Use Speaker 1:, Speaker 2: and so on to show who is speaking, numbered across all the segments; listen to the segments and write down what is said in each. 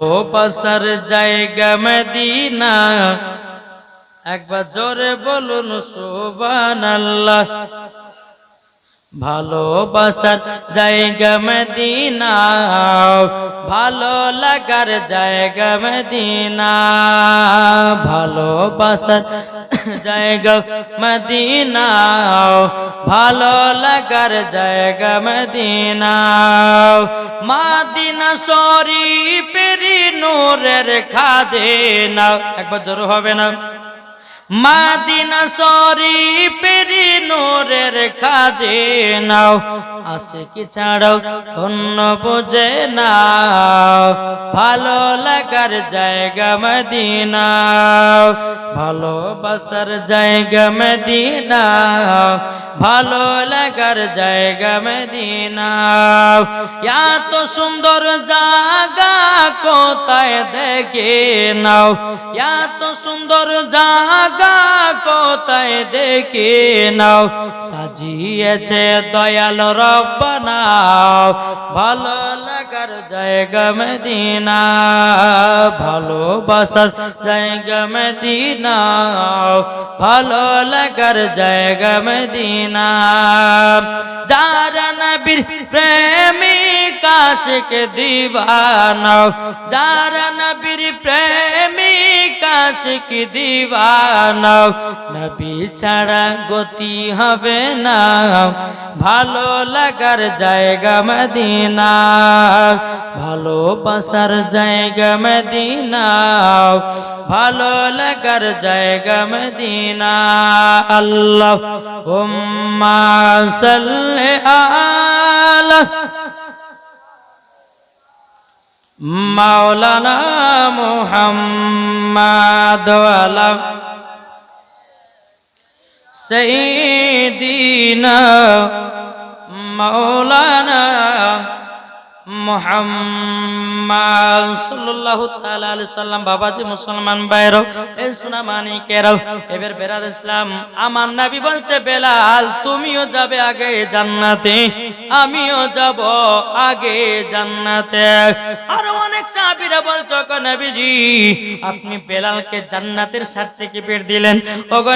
Speaker 1: ও পাশার জায়গা মদিনা। একবার জোরে বলুন সোবান আল্লাহ ভালোবাসার জায়গা মদিনা ভালো লাগার জায়গা মদিনা। ভালোবাসার জায়গা মদিনা ভালো লাগার জায়গা মদিনা মাদিনা সরি শরীফেরি নূরের খাদে না একবার জোর হবে না। মাদিনা শরীফেরি নূরের খাদে নাও আসে কি ছাড়াও অন্য বোঝে না ভালো লাগার জায়গা মদিনা ভালোবাসার জায়গা মদিনা ভালো লাগার জায়গা মদিনা এত সুন্দর জায়গা কোথায় দেখে নাও। এত সুন্দর জায়গা কোথায় দেখে নাও, সাজিয়েছে দয়াল রব্বানা ভালো লাগার জায়গা মদিনা, ভালোবাসার জায়গা মদিনা, ভালো লাগার জায়গা মদিনা। যারা নবীর প্রেমিক আশিক দিবানা, যারা নবীর প্রেমিক আশিক দিবানা নবী ছাড়া গতি হবে না। ভালো লাগার জায়গা মদিনা। ভালোবাসার জায়গা মদিনা। ভালো লাগার জায়গা মদিনা। আল্লাহ আলা মাওলানা মুহাম্মাদ ওয়ালা سيدنا مولانا মোহাম্মদ সাল্লাল্লাহু তুমিও যাবে আগে জান্নাতে, আমিও যাব আগে জান্নাতে। আর অনেক সাহাবীরা বলতো গো আপনি বেলালকে জান্নাতের সার্টিফিকেট দিলেন। ও গো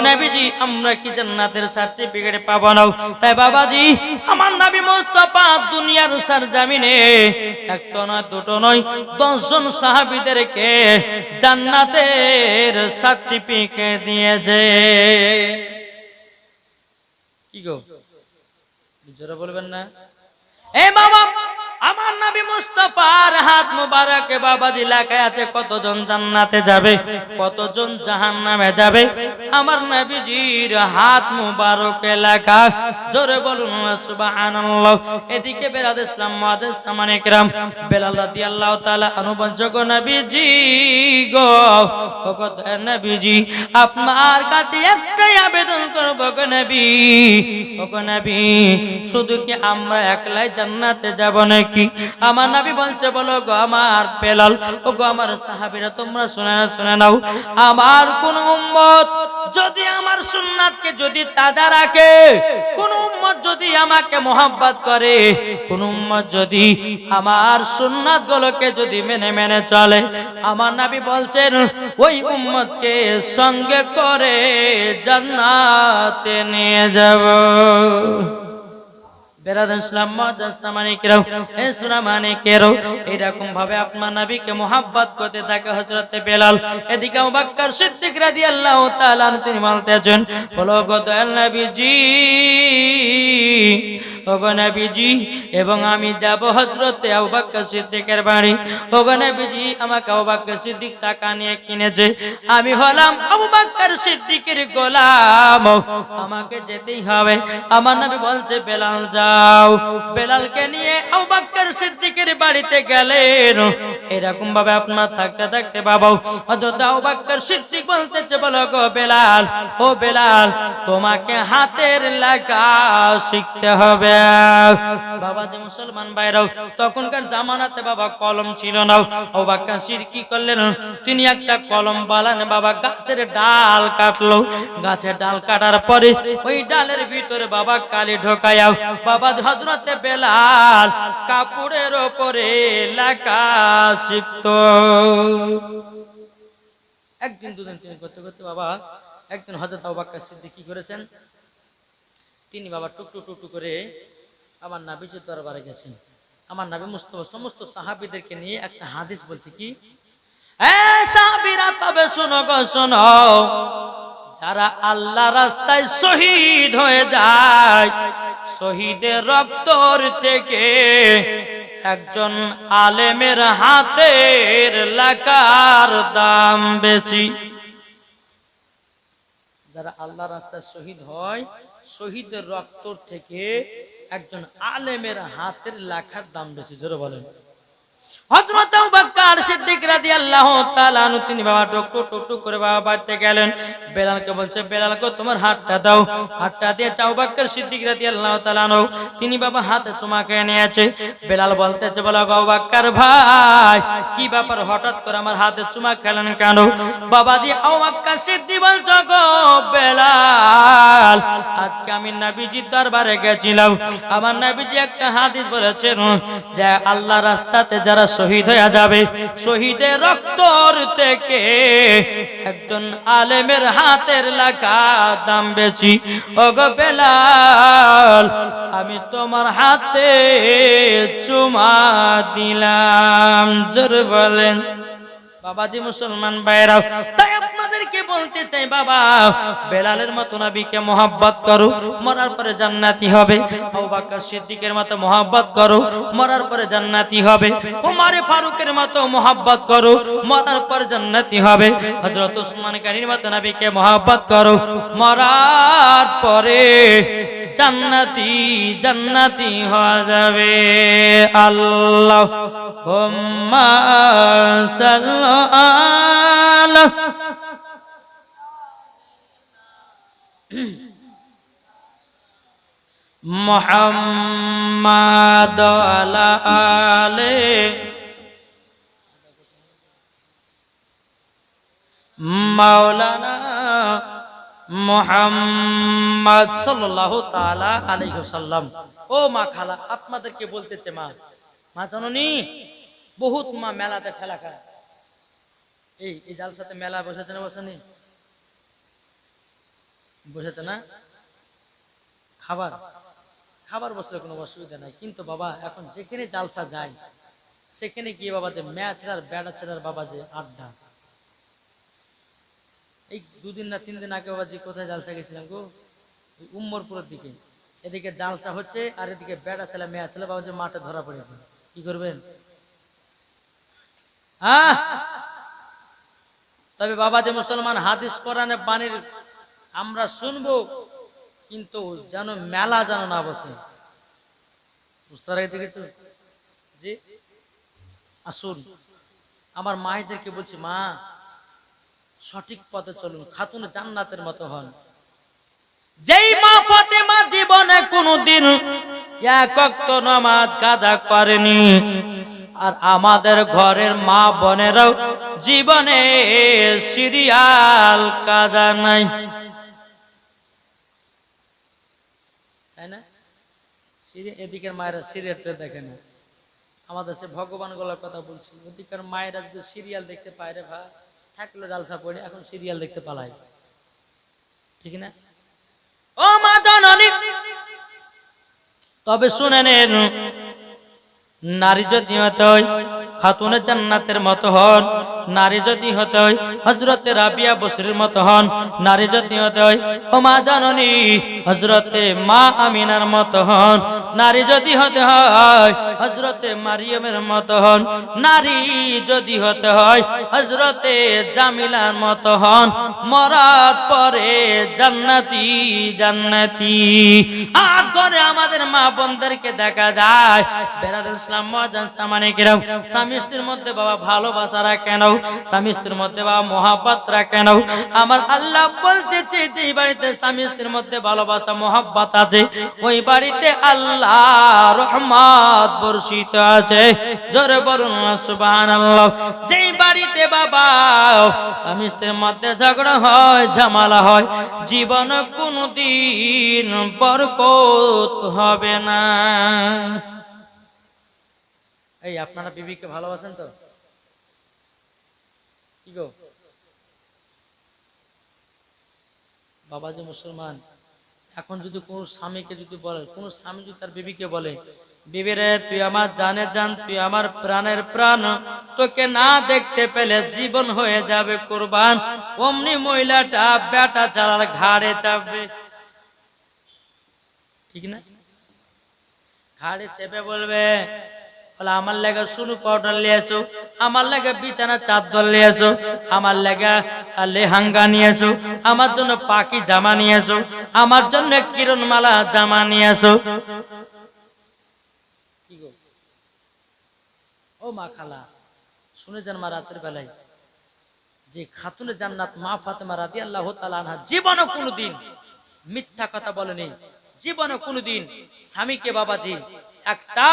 Speaker 1: আমরা কি জান্নাতের সার্টিফিকেট পাবো না? তাই বাবাজি, আমার নবী মুস্তাফা দুনিয়ার সার জামিনে একটা নয় দুটো নয় দশজন সাহাবিদেরকে জান্নাতের সার্টিফিকেট দিয়েছে। কি গো? নিজেরা বলবেন না? এ বাবা আমার নবী মুস্তাফার হাত মুবারকে বাবা লাগায়াতে কতজন জান্নাতে যাবে? কতজন জাহান্নামে যাবে? আমার নবীজির হাত মুবারকে এলাকা জোরে বলুন সুবহানাল্লাহ। এদিকে বেলাল ইসলাম মাদেস کرام বেলাল রাদিয়াল্লাহু তাআলা অনুবঞ্জক নবীজি গো। ওগো নবীজি, আপনার কাছে একটাই আবেদন করব গো নবী। ওগো নবী, শুধু কি আমরা একলাই জান্নাতে যাব নাকি? আমার নবী বলছে, বলো গো আমার বেলাল, ও গো আমার তোমরা শুনে না শুনে নাও। আমার কোন উম্মত যদি আমার সুন্নাতকে যদি তাজা রাখে, কোন উম্মত যদি আমাকে মোহাব্বত করে, কোন উম্মত যদি আমার সুন্নাত গুলোকে যদি মেনে মেনে চলে। আমার নবী বলছেন, ওই উম্মতকে সঙ্গে করে জান্নাতে নিয়ে যাব। এরকম ভাবে মোহাব্বত করতে থাকে হযরতে বেলাল। এদিকে তিনি বলতেছেন ওগো নবীজি, এবং আমি যাব হযরতে আবু সিদ্দিকের বাড়ি। ওগো নবীজি, আমাকে সিদ্দিক টাকা নিয়ে কিনেছে। আমি হলাম সিদ্দিকের গোলাম। আমাকে যেতেই হবে। আমার বলছে, বেলাল যাও। বেলালকে নিয়ে সিদ্দিকের বাড়িতে গেলেন। এরকম ভাবে আপনার থাকতে থাকতে বাবা, হযরত আবু বকর সিদ্দিক বলতেছে, বলো গো বেলাল, ও বেলাল, তোমাকে হাতের লেখা শিখতে হবে। বাবা যে মুসলমান বাইরাও তখনকার জামানাতে বাবা কলম ছিল না। ও বাক্কা কি করলেন, তিনি একটা কলম বালান বাবা গাছের ডাল কাটলো। গাছের ডাল কাটার পরে ওই ডালের ভিতরে বাবা কালি ঢোকায়াও বাবা হজরতে বেলাল কাপড়ের ওপরে লেখা শিখত একদিন দুদিন তিনি করতে করতে বাবা, একদিন হজরত আবাক্কা সিদ্দিক কি করেছেন তিনি বাবা টুকটু টুকটু করে আমার নাবিজের দরবারে গেছেন। আমার নাবি মুস্তফা, সমস্ত সাহাবিদেরকে নিয়ে একটা হাদিস বলছে কি? তবে শোনো গো, শোনো। যারা আল্লাহ রাস্তায় শহীদ হয়ে যায়, শহীদের রক্তর থেকে একজন আলেমের হাতের লাকার দাম বেশি। যারা আল্লাহ রাস্তায় শহীদ হয় শহীদের রক্ত থেকে একজন আলেমের হাতের লেখার দাম বেশি জোরে বলেন। হযরত আবু বকর সিদ্দিক তাআলা আনহু, তিনি বাবা টুক টুক টুক টুক করে বাবা গেলেন। বেলালকে বলছে, বেলাল কো তোমার হাতটা দাও। হাতটা দিয়ে আবু বকর সিদ্দিক রাদিয়াল্লাহু তাআলা আনহু, তিনি বাবা হাতে খেয়ে নিয়েছে। বেলাল বলতেছে ভাই, কি হঠাৎ করে আমার হাতে চুমা খেলেন কেন? বাবা দিয়ে বলছো গো আজকে আমি নবীজির দরবারে গেছিলাম। আমার একটা যে, আল্লাহ রাস্তাতে যারা শহীদ হয়ে যাবে শহীদের রক্তর থেকে। একজন আলেমের হাতের লাগা দাম বেশি। ওগো বেলাল, আমি তোমার হাতে চুমা দিলাম। জোর বলেন। বাবাজি মুসলমান বাইরা বলতে চাই, বাবা। বেলালের মতো নবীকে মোহাব্বত করো, মরার পরে জান্নাতি হবে। আবু বকর সিদ্দিকের মতো মোহাব্বত করো, মরার পরে জান্নাতি হবে। ওমর ফারুকের মতো মোহাব্বত করো, মরার পরে জান্নাতি হবে। হযরত ওসমান গনির মতো নবীকে মোহাব্বত করো, মরার পরে জান্নাতি জান্নাতি হওয়া যাবে। আল্লাহ হুম্মা মোহাম্মদ আলা মাওলানা মোহাম্মদ সাল্লাল্লাহু তাআলা আলাইহি ওয়াসাল্লাম। ও মা খালা, আপনাদেরকে বলতেছে মা মা জননী, বহুত মা মেলাতে খেলা খায়। এই এই জালসাতে মেলা বসেছে না? বসেনি বসেছে না? খাবার। খাবার বসলে কোনো অসুবিধা নাই। কিন্তু বাবা, এখন যেখানে জালসা যায়, সেখানে গিয়ে বাবা যে ম্যাচ আর ব্যাটা ছেড়ার বাবা যে আড্ডা। এই দুদিন না তিন দিন আগে বাবা যে কোথায় জালসা গেছিলাম গো? উম্মরপুরের দিকে। এদিকে জালসা হচ্ছে আর এদিকে বেড়া ছেলে মেয়া ছেলে বাবা যে মাঠে ধরা পড়েছে। কি করবেন? তবে বাবা যে মুসলমান হাদিস কোরআনে বাণীর আমরা শুনব, কিন্তু যেন মেলা যেন না বসে। বুঝতে কিছু? জি। আসুন। আমার মায়েদেরকে বলছি, মা, সঠিক পথে চলুন, খাতুন জান্নাতের মতো হন। যেই মা পথে মা জীবনে কোনোদিন এক কাদা করেনি, আর আমাদের ঘরের মা বোনেরাও জীবনে সিরিয়াল কাদা নাই তাই না সিরি- এদিকের মায়েরা সিরিয়ালটা দেখে না। আমাদের সে ভগবান গলার কথা বলছি ওদিকের মায়েরা যদি সিরিয়াল দেখতে পায় রে ভাই, থাকলে জালসা পড়ে এখন সিরিয়াল দেখতে পালায় ঠিক না? ও মা জননী! তবে শুনে নেন, নারী যদি হতে খাতুনে জান্নাতের মতো হন, নারী যদি হতে হজরতে রাবিয়া বসরির মতো হন, নারী যদি হতে হয়, ও মা জননী হজরতে মা আমিনার মতো হন নারী যদি হতে হয় হজরতে মারিয়মের মত হন নারী যদি হতে হয় হজরতে জামিলার মতো হন মরার পরে জান্নাতি জান্নাতি। আজ করে আমাদের মা বোনদেরকে দেখা যায়। বেরাদ ইসলাম মজান সামানে কিরম, স্বামী স্ত্রীর মধ্যে বাবা ভালোবাসা কেন স্বামী স্ত্রীর মধ্যে বাবা মহাব্বত কেন আমার আল্লাহ বলতেছে, যে এই বাড়িতে স্বামী স্ত্রীর মধ্যে ভালোবাসা, মহাব্বত আছে, ওই বাড়িতে আল্লাহ রহমত বর্ষিত আছে। জোরে বলুন, সুবহানাল্লাহ। যেই বাড়িতে বাবা স্বামী স্ত্রীর মধ্যে ঝগড়া হয়, ঝামেলা হয়, জীবন কোনদিন বরকত হবে না। এই, আপনারা বিবিকে ভালোবাসেন তো? কি গো? বাবা যে মুসলমান। এখন যদি কোনো স্বামীকে যদি বলে, কোনো স্বামী যদি তার বিবিকে বলে বিবিরে, তুই আমার জানে জান তুই আমার প্রাণের প্রাণ। তোকে না দেখতে পেলে জীবন হয়ে যাবে কোরবান। অমনি মহিলাটা বেটা চালার ঘাড়ে চাপবে। ঠিক না? ঘাড়ে চেপে বলবে, বলে, আমার লেগে সুনু পাউডার নিয়ে এসো, আমার লেগে বিছানা চাদর নিয়ে এসো, আমার লেগে লেহাঙ্গা নিয়ে এসো, আমার জন্য পাখি জামা নিয়ে এসো, আমার জন্য কিরণমালা জামা নিয়ে এসো কি গো? ও মা খালা। শুনে যান মা রাতের বেলায়। যে খাতুনে জান্নাত মা ফাতেমা রাদি আল্লাহ আনহা জীবনও কোনোদিন মিথ্যা কথা বলেনি। জীবনে কোনোদিন স্বামীকে বাবা দিন একটা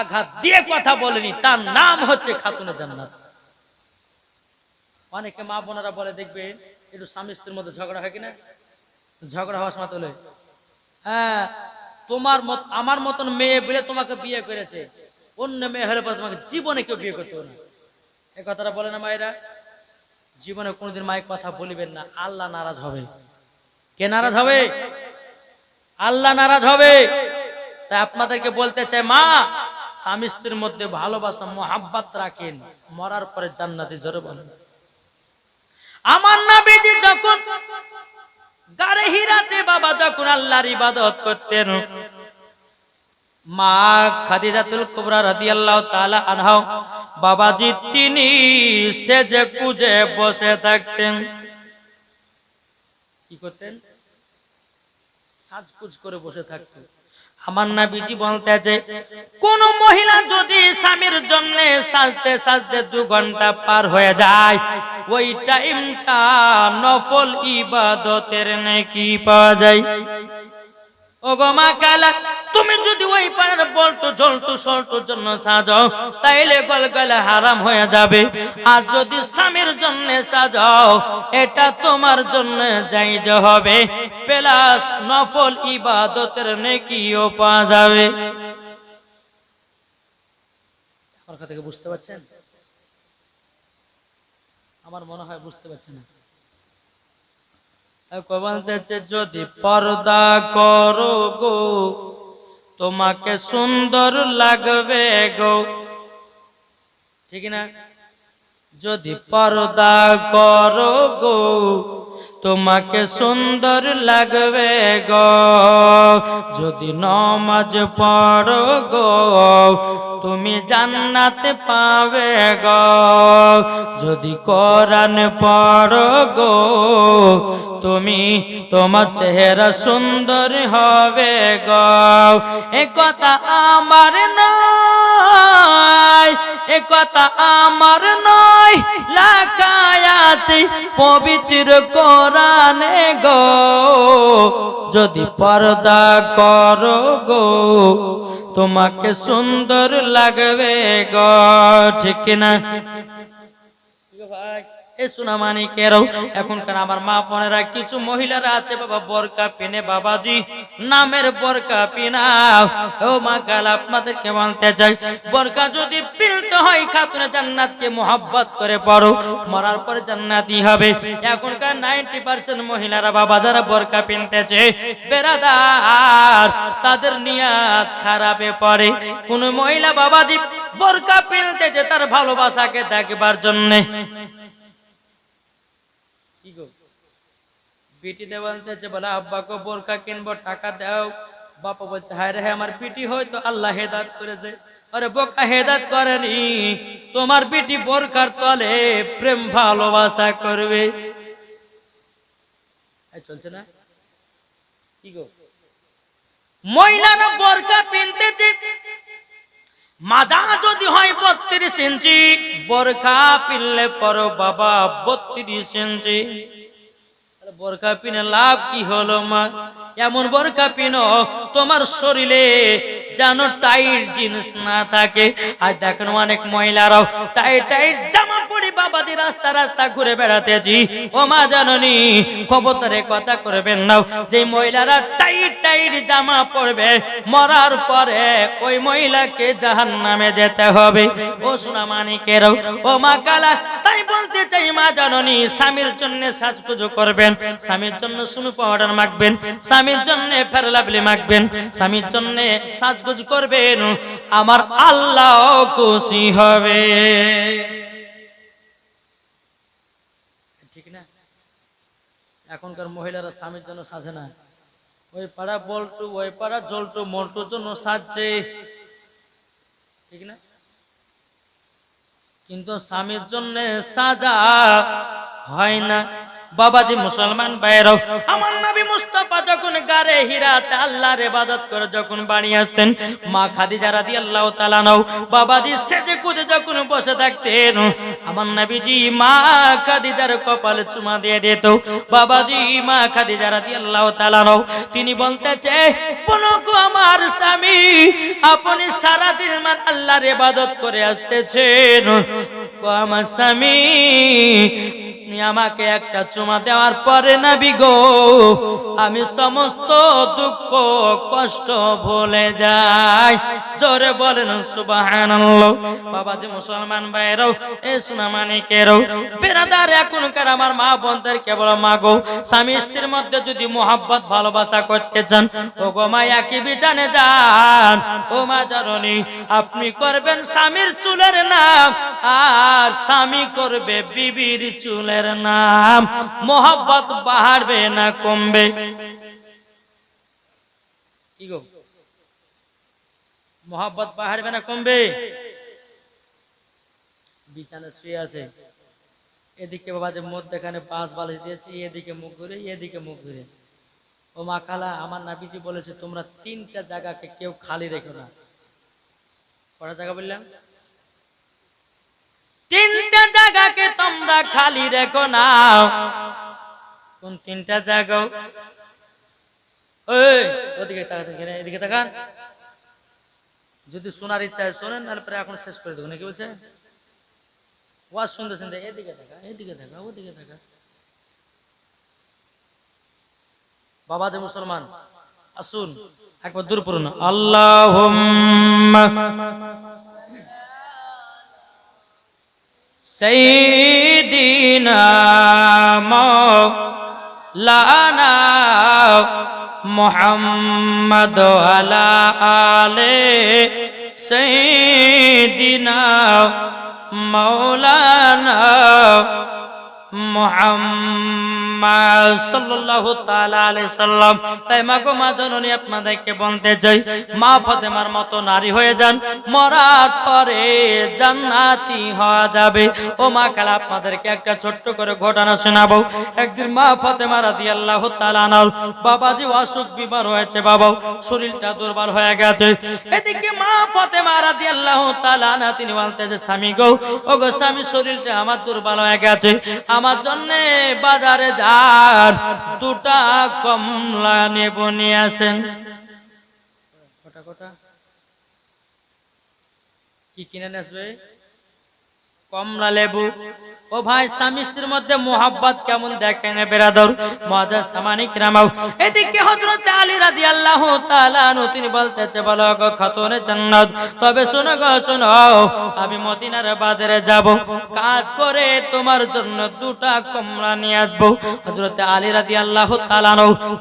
Speaker 1: আঘাত দিয়ে কথা বলেনি। তার নাম হচ্ছে খাতুনে জান্নাত। অনেকে মা বোনেরা বলে, দেখবে একটু স্বামী স্ত্রীর মধ্যে ঝগড়া হয় কিনা? ঝগড়া হওয়ার সময় তোলে হ্যাঁ তোমার মত, আমার মতন মেয়ে বলে তোমাকে বিয়ে করেছে। অন্য মেয়ে হলে পরে তোমাকে জীবনে কেউ বিয়ে করতে না। এই কথাটা বলে না মায়েরা? জীবনে কোনোদিন মায়ের কথা বলিবেন না, আল্লাহ নারাজ হবে। কে নারাজ হবে? আল্লাহ নারাজ হবে। তাই আপনাদেরকে বলতে চাই, মা, স্বামী স্ত্রীর মধ্যে ভালোবাসা, মোহাব্বত রাখেন, মরার পরে জান্নাতি জোরে বলেন আমার নবীজি যখন গারে হিরাতে বাবা যখন আল্লাহর ইবাদত করতেন মা খাদিজাতুল কুবরা রাদিয়াল্লাহু তাআলা আনহা, বাবাজি তিনি সেজে কুজে বসে থাকতেন। কি করতেন? সাজকুজ করে বসে থাকতেন। আমার নাবিজি বলতেছে কোন মহিলা যদি স্বামীর জন্য সাজতে সাজতে দু ঘণ্টা পার হয়ে যায়, ওই টাইমটা নফল ইবাদতের নাকি পাওয়া যায়। ও কালা, তুমি যদি ওই পাড়ার বলটু জলটু সল্টুর জন্য সাজাও তাইলে গল গলে হারাম হয়ে যাবে। আর যদি স্বামীর জন্য সাজাও এটা তোমার জন্য যাইজ হবে। প্লাস নফল ইবাদতের নেকিও পাওয়া যাবে। আমার কথা বুঝতে পারছেন? আমার মনে হয় বুঝতে পারছেন না। বলতেছে যদি পর্দা করো গো, তোমাকে সুন্দর লাগবে গো। ঠিক না? যদি পর্দা করো গো, তোমাকে সুন্দর লাগবে গো। যদি নমাজ পড়ো গো, তুমি জান্নাতে পাবে গো। যদি কোরআন পড়ো গো তুমি, তোমার চেহারা সুন্দর হবে গো। এ কথা আমার নয়, এ কথা আমার নয় লাকায়াতি পবিত্র কোরআনে গো। যদি পর্দা করো গো, তোমাকে সুন্দর লাগবে গো, ঠিক না কিছু মহিলারা আছে, বাবা পিনে নামের যদি করে হবে। এখনকার নাইনটি পার্সেন্ট মহিলারা বাবা যারা তাদের নিয়াত খারাপে পড়ে। কোন মহিলা বাবাজি বরকা পিনতেছে, তার ভালোবাসাকে দেখবার জন্যে। কি গো? বিটিতে বলতেছে বলে আব্বাকে বোরকা কিনবো, টাকা দাও। বাবা বলছে, হায় রে, আমার পিটি হয়তো আল্লাহ হেদাত করেছে। আরে বোকা হেদাত করেনি। তোমার বিটি বোরকার তলে প্রেম ভালোবাসা করবে। চলছে না? কি গো? মহিলারা বোরকা পিনতেছে। মাজা যদি হয় বত্রিশ ইঞ্চি, বোরখা পিনলে পর বাবা বত্রিশ ইঞ্চি। বরখা পিনে লাভ কি হলো মা? এমন বরখা পিনো, তোমার শরীরে যেন টাইট জিনিস না থাকে। আর দেখেন অনেক মহিলারাও টাইট টাইট জামা বাবাদি রাস্তা রাস্তা ঘুরে বেড়াতেছি। ও মা জাননি খবরদারে কথা করবেন না যে মহিলারা টাইট টাইট জামা পরবে, মরার পরে ওই মহিলাকে জাহান নামে যেতে হবে। ও সোনা মানিকেরও ও মা কালা, তাই বলতে চাই মা জাননি, স্বামীর জন্য সাজপুজো করবেন, স্বামীর জন্য সুনু পাউডার মাখবেন, স্বামীর জন্য ফেরলাবলি মাখবেন, স্বামীর জন্য সাজগুজ করবেন, আমার আল্লাহ খুশি হবে ঠিক না এখনকার মহিলারা স্বামীর জন্য সাজে না। ওই পাড়া বল্টু, ওই পাড়া জলটু, মলটুর জন্য সাজছে। ঠিক না? কিন্তু স্বামীর জন্য সাজা হয় না। বাবাজি মুসলমান বাইরাও আমার নবী মুস্তাফা যখন গারে হীরাতে আল্লাহর ইবাদত করে যখন বাড়ি আসতেন, মা খাদিজা রাদিয়াল্লাহু তাআলা নাও, বাবাজি সেজে কুদে যখন বসে থাকতেন, আমার নবীজি মা খাদিজার কপালে চুমা দিয়ে দিত। বাবাজি মা খাদিজা রাদিয়াল্লাহু তাআলা নাও, তিনি বলতেছে বলকো আমার স্বামী, আপনি সারা দিন মান আল্লাহর ইবাদত করে আসতেছেন। আমার স্বামী আপনি আমাকে একটা চুমা দেওয়ার পরে না বিগো আমি সমস্ত দুঃখ, কষ্ট ভুলে যাই। জোরে বলেন, সুবহানাল্লাহ। বাবা যে মুসলমান ভাইরাও এ সোনা মানিকেরও বেরাদার এখনকার আমার মা বোনদের কেবল মাগো স্বামী স্ত্রীর মধ্যে যদি মোহাব্বত, ভালোবাসা করতে চান ও গো মা একই বিজানে যান? ও মা জাননি, আপনি করবেন স্বামীর চুলের নাম, আর স্বামী করবে বিবির চুলের নাম। মোহাব্বত বাড়বে না কমবে। কি গো? না কমবে? বিছানা শুয়ে আছে। এদিকে বাবা যে মধ্যে এখানে পাঁচ বালিশ দিয়েছি, এদিকে মুখ ঘুরে, এদিকে মুখ ঘুরে। ও মা খালা, আমার নাবিজি বলেছে, তোমরা তিনটা জায়গাকে কেউ খালি রেখো না। কটা জায়গা বললাম? তিনটা জায়গাকে তোমরা খালি রেখো না। কোন তিনটা জায়গা? এদিকে যদি ইচ্ছা হয় নাহলে পরে শেষ করে বলছে? শুনতে এদিকে এদিকে থাকা ওদিকে বাবা যে মুসলমান, আসুন, একবার দূর পড়ুন। আল্লাহ সঈদিনা লানা মোহাম্মদ আলা আলে সঈদিনা মৌলানা মোহাম্মদ আপনাদেরকে বলতে একটা ছোট্ট করে ঘটনা শোনাবো। একদিন মা অসুখ বিমার হয়েছে, বাবা, শরীরটা দুর্বল হয়ে গেছে। এদিকে মা ফাতেমা রাদিয়াল্লাহু তাআলা আনহা, তিনি বলতেছে স্বামী গো ও গো স্বামী, শরীরটা আমার দুর্বল হয়ে গেছে। আমার জন্য বাজারে যান দুটা কমলা নেব নিয়ে আসেন। কি কিনে আসবে? কমলা লেবু। ও ভাই, স্বামী স্ত্রীর মধ্যে মোহাব্বত কেমন দেখেন বেরাদর? মজার সামানিক রামাও। এদিকে হযরত আলী রাদিয়াল্লাহু তাআলা তিনি বলতেছে, বলো গো, খাতুনে জান্নাত। তবে শোনো গো, শোনো, আমি মদিনার বাজারে যাব। কাজ করে তোমার জন্য দুটা কমলা নিয়ে আসব। হযরত আলী রাদিয়াল্লাহু তাআলা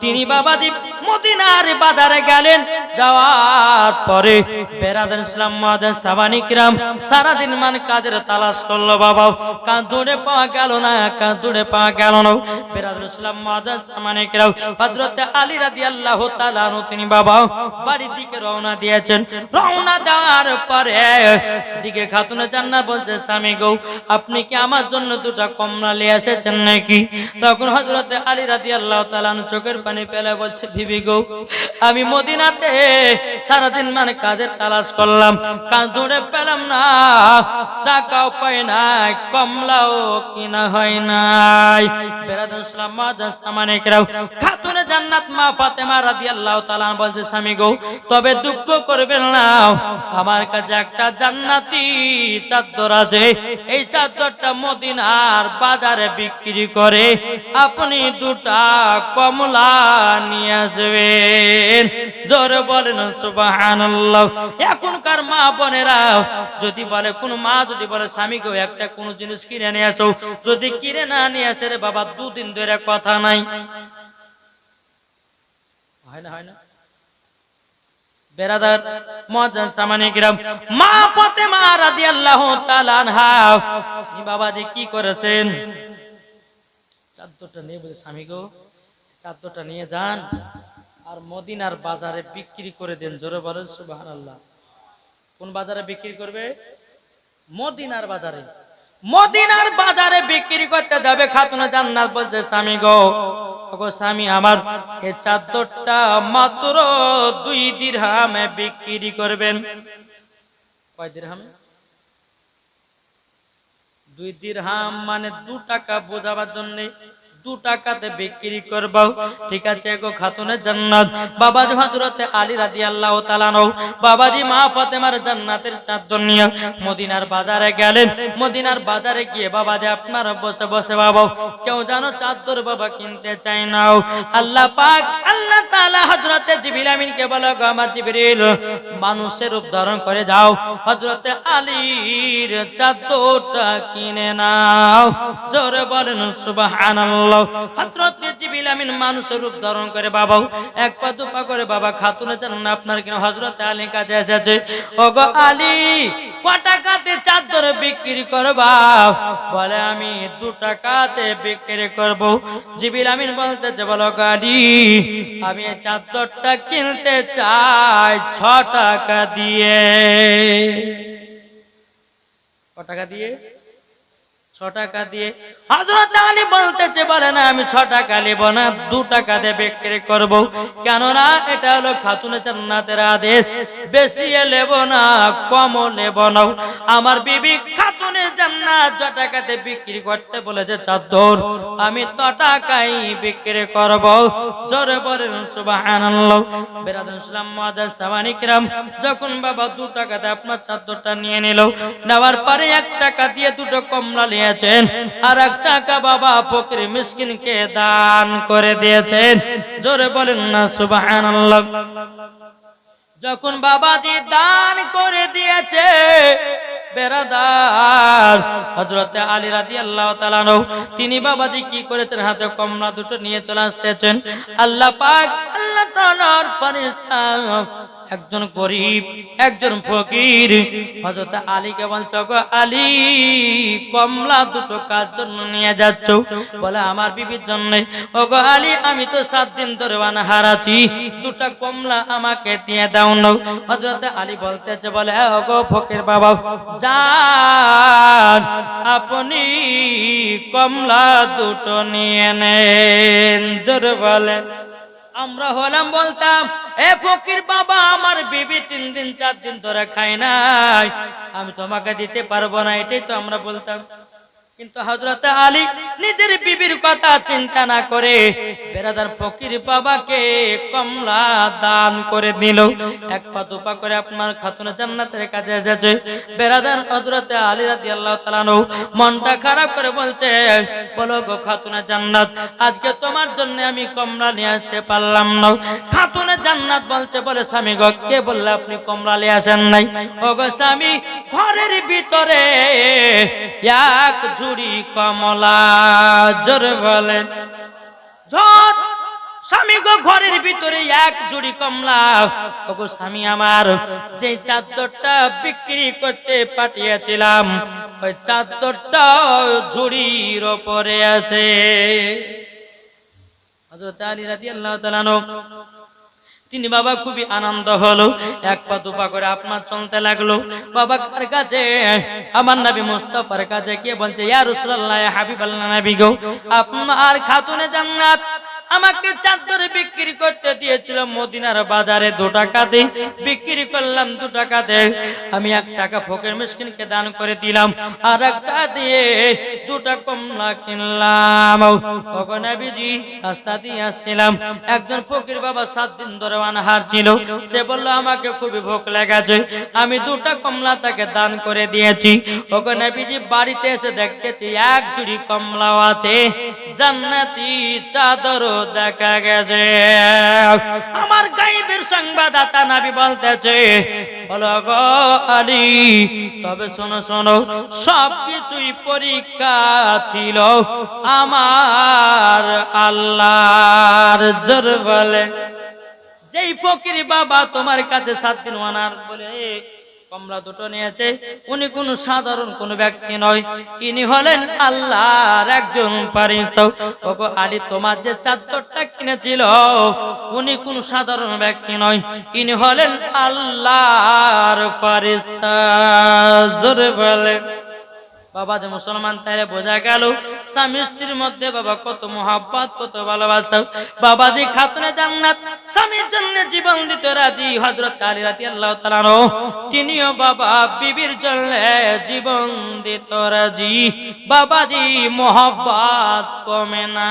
Speaker 1: তিনি বাবাজি মদিনার বাজারে গেলেন। যাওয়ার পরে বেরাদান ইসলাম মাদান সাবানিকরাম সারাদিন মান কাজের তালাশ করল বাবা। কাঁদুড়ে পাওয়া গেল না, কাঁদুড়ে পাওয়া গেল না। ইসলাম আলী রাদিয়াল্লাহু তাআলা আনহু তিনি বাবা, বাড়ির দিকে রওনা দিয়েছেন। রওনা দেওয়ার পরে দিকে খাতুনে বলছে, স্বামী গো, আপনি কি আমার জন্য দুটো কমলা নিয়ে এসেছেন নাকি? তখন হযরতে আলী রাদিয়াল্লাহু তাআলা আনহু চোখের পানি ফেলে বলছে, বিবি গো, আমি মদিনাতে সারাদিন মানে কাজের তালাশ করলাম। কাজ দৌড়ে পেলাম না, টাকাও পাই নাই, কমলাও কিনা হয় নাই। খাতুনে জান্নাত মা বলছে, স্বামী তবে দুঃখ করবেন না। আমার কাছে একটা জান্নাতি চাদর আছে। এই চাদরটা মদিনার বাজারে বিক্রি করে আপনি দুটা কমলা নিয়ে আসবেন। জোরে বলেন, সুবহানাল্লাহ। এখনকার মা বোনেরা যদি বলে, কোন মা যদি বলে স্বামীকে একটা কোন জিনিস কিনে নিয়ে আসো। যদি কিনে না নিয়ে আসে রে বাবা, দুদিন ধরে কথা নাই। হয় না হয় না? চাদরটা নিয়ে যান। আর মদিনার বাজারে বিক্রি করে দেন। জোরে বলেন, সুবহানাল্লাহ। কোন বাজারে বিক্রি করবে? মদিনার বাজারে। মদিনার বাজারে বিক্রি করতে যাবে খাতুনে জান্নাত বলছে, স্বামী গো স্বামী আমার এই চাদরটা মাত্র দুই দিরহামে বিক্রি করবেন। কয় দিরহামে? দুই দিরহাম মানে দু টাকা বোঝাবার জন্য দু টাকাতে বিক্রি করব ঠিক আছে গো, খাতুনে জান্নাত। বাবাজি আলী বাবাজি মা জান্নাতের মদিনার বাজারে গেলেন। মদিনার বাজারে গিয়ে বাবাজি আপনার বসে বসে বাবা, কেউ জানো বাবা কিনতে আল্লাহ পাক, আল্লাহ বলো, গো আমার মানুষের রূপ ধারণ করে যাও। হযরতে আলীর চাদরটা কিনে নাও। জোরে বলেন, সুবহানাল্লাহ। হযরত জিবরিল আমিন মানুষের রূপ ধারণ করে বাবা, এক পা, দু পা করে বাবা খাতুনে জানেন আপনার কিনা হযরত আলী কাছে এসেছে। ওগো আলী ক টাকাতে চাদর বিক্রি করবা? চাদরটা কিনতে চাই ছ টাকা দিয়ে। ক টাকা দিয়ে? টাকা দিয়ে। হযরত আলী বলতেছে, বলে না, আমি ছ টাকা নেব না, দু টাকা দিয়ে বিক্রি করব। কেননা এটা হলো আদেশ। বেশি নেব না কম নেব না। আমার বিবি খাতুনে জান্নাত ছ বিক্রি করতে বলেছে, চাদর আমি তো টাকাই বিক্রি করব। জোরে বলেন, সুবহানাল্লাহ। বেরাদুল কিরাম যখন বাবা দু টাকাতে আপনার চাদরটা নিয়ে নিল, নেওয়ার পরে এক টাকা দিয়ে দুটো কমলা নিয়েছেন আর এক টাকা বাবা ফকির মিসকিনকে দান করে দিয়েছেন। জোরে বলেন না, সুবহানাল্লাহ। যখন বাবাজি দান করে দিয়েছে, বেরাদার হযরতে আলী রাদিয়াল্লাহু তাআলা আনহু, তিনি বাবাজি কি করেছেন? হাতে কমলা দুটো নিয়ে চলে আসতেছেন। আল্লাহ পাক আল্লাহ তাআলার ফেরেশতা একজন গরিব একজন ফকির। হযরত আলীকে বলছে গো আলী কমলা দুটো কাজ জন্য নিয়ে যাচ্ছ? বলে আমার বিবির জন্য। ওগো আলী আমি তো সাত দিন ধরে অনাহার আছি। দুটা কমলা আমাকে দিয়ে দাও না। হযরত আলী বলতেছে বলে "হ্যাঁ, ওগো ফকির বাবা যান আপনি কমলা দুটো নিয়ে নেন। জোরে বলেন। আমরা হলাম বলতাম, এ ফকির বাবা, আমার বিবি তিন দিন, চার দিন ধরে খাই নাই। আমি তোমাকে দিতে পারব না, এটাই তো আমরা বলতাম। কিন্তু হজরত আলী নিজের বিবির কথা চিন্তা না করে বেরাদার ফকির বাবাকে কমলা দান করে দিল। এক পা দুপা করে আপনার খাতুনে জান্নাতের কাছে এসেছে। বেরাদার হজরত আলী রাদিয়াল্লাহু তাআলা আনহু মনটা খারাপ করে বলছে, বলো গো খাতুনে জান্নাত, আজকে তোমার জন্য আমি কমলা নিয়ে আসতে পারলাম না। খাতুনে জান্নাত বলছে, বলে স্বামী গো, কে বললে আপনি কমলা নিয়ে আসেন নাই? ও গো স্বামী, ঘরের ভিতরে এক ঝুড়ি কমলা, জোরে বলেন স্বামী গো, ঘরের ভিতরে এক জুড়ি কমলা। ওগো স্বামী আমার, যে চাদরটা বিক্রি করতে পাঠিয়েছিলাম, ওই চাদরটা ঝুড়ির ওপরে আছে। হযরত আলী রাদিয়াল্লাহু তাআলা তিনি বাবা খুবই আনন্দ হলো, এক পা দুপা করে আপনার চলতে লাগল। বাবা কার কাছে? আমার নবী মুস্তফার কাছে। কে বলছে, ইয়া রাসূলুল্লাহ, হাবিবাল্লাহ নবী গো, আপনার খাতুনে জান্নাত। আমাকে চাদর বিক্রি করতে দিয়েছিল মদিনার বাজারে দু টাকা দিয়ে। বিক্রি করলাম দু টাকা দিয়ে। আমি এক টাকা ফকির মিসকিনকে দান করে দিলাম। আর একটা দিয়ে দুটা কমলা কিনলাম। নবীজি, রাস্তা দিয়ে আসছিলাম। একজন ফকির বাবা সাত দিন ধরে অনাহার ছিল। সে বলল, আমাকে খুবই ভোগ লেগেছে। আমি দুটা কমলা তাকে দান করে দিয়েছি। নবীজি, বাড়িতে এসে দেখতেছি এক জুড়ি কমলাও আছে। জান্নাতি চাদরও দেখা গেছে। আমার গাইবের সংবাদদাতা নাবি বলতেছে বলো গো আলী, তবে শোনো শোনো, সবকিছুই পরীক্ষা ছিল আমার আল্লাহর জোর বলে। যেই ফকির বাবা তোমার কাছে সাত দিন ওয়ানার বলে কমলা দুটো নিয়েছে, উনি কোন সাধারণ কোন ব্যক্তি নয়। ইনি হলেন আল্লাহর একজন ওগো আলী, তোমার যে চাদরটা কিনেছিল, উনি কোন সাধারণ ব্যক্তি নয়। ইনি হলেন আল্লাহর পারিস্তা জোরে বলে বাবা যে মুসলমান, তাইলে বোঝা গেল স্বামী স্ত্রীর মধ্যে বাবা কত মোহাব্বত, কত ভালোবাসা। বাবা যে খাতুনে জান্নাত স্বামীর জন্য জীবন দিতে রাজি হযরত আলী রাদিয়াল্লাহু তাআলা তিনিও বাবা বিবির জন্য জীবন দিতে রাজি। বাবাজি মোহাব্বত কমে না।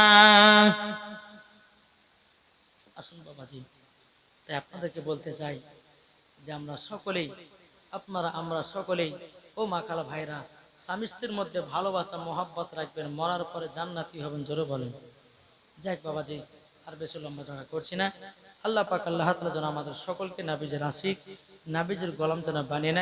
Speaker 1: আসুন বাবাজি, তাই আপনাদেরকে বলতে চাই যে আমরা সকলেই, আপনারা, আমরা সকলেই, ও মা খালা ভাইরা স্বামী স্ত্রীর মধ্যে ভালোবাসা, মোহাব্বত রাখবেন, মরার পরে জান্নাতি হবেন, জোরে বলেন। যাক বাবাজি, আর বেশি লম্বা জায়গা করছি না। আল্লাহ পাক আল্লাহ তালা যেন আমাদের সকলকে নাবিজের আশিক, নাবিজের গোলাম যেন বানিয়ে নেয়।